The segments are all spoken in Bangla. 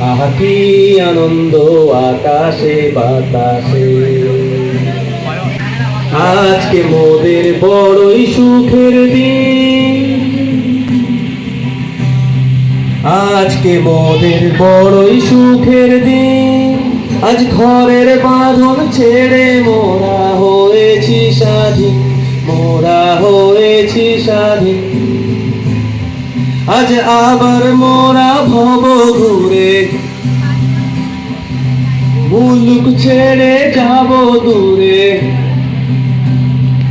আহা আনন্দ আকাশে, বাতাসে। আজকে মোদের বড়ই সুখের দিন। আজকে মোদের বড়ই সুখের দিন। আজ ঘরের বাঁধন ছেড়ে মোরা হয়েছি স্বাধীন, মোরা হয়েছি স্বাধীন। আজ আবার মোরা ভব ঘুরে। মুলুক ছেড়ে যাব দূরে।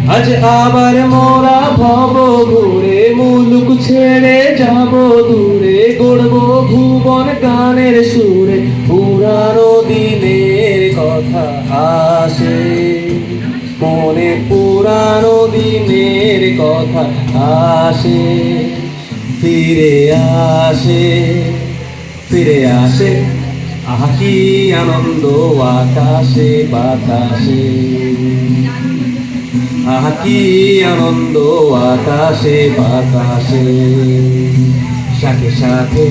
আজ আবার মোরা ভব ঘুরে, মুলুক ছেড়ে যাব দূরে। গড়ব ভুবন গানের সুরে, পুরানো দিনের কথা আসে। মনে পুরানো দিনের কথা আসে। ফিরে আসে ফিরে আসে, আহা কি আনন্দ আকাশে, বাতাসে। আহা কি আনন্দ আকাশে, বাতাসে। সাথে সাথে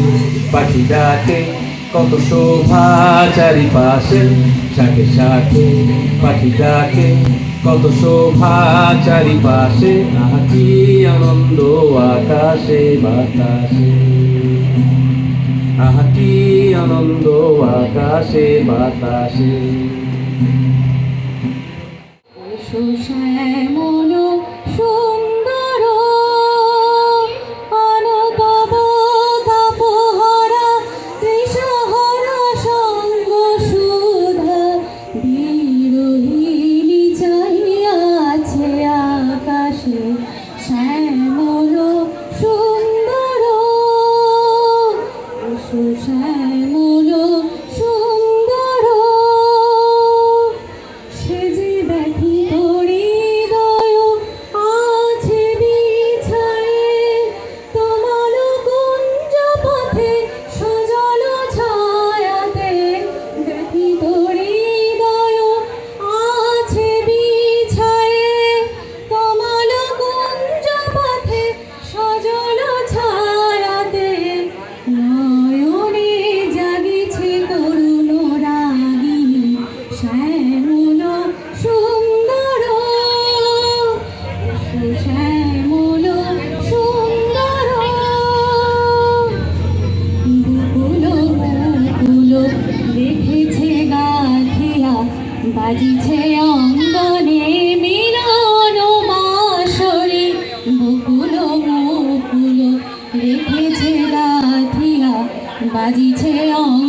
পাখি ডাকে, কত শোভা চারিপাশে। সাথে সাথে পাখি ডাকে, কত শোভা চারিপাশে। আহা কি আনন্দ আকাশে বাতাসে। আহা আনন্দ আকাশে বাতাসে। বাজিছে অঙ্গনে মিলন মাসরে বকুল মুকুল রেখেছে গাথিয়া বাজিছে অঙ্গনে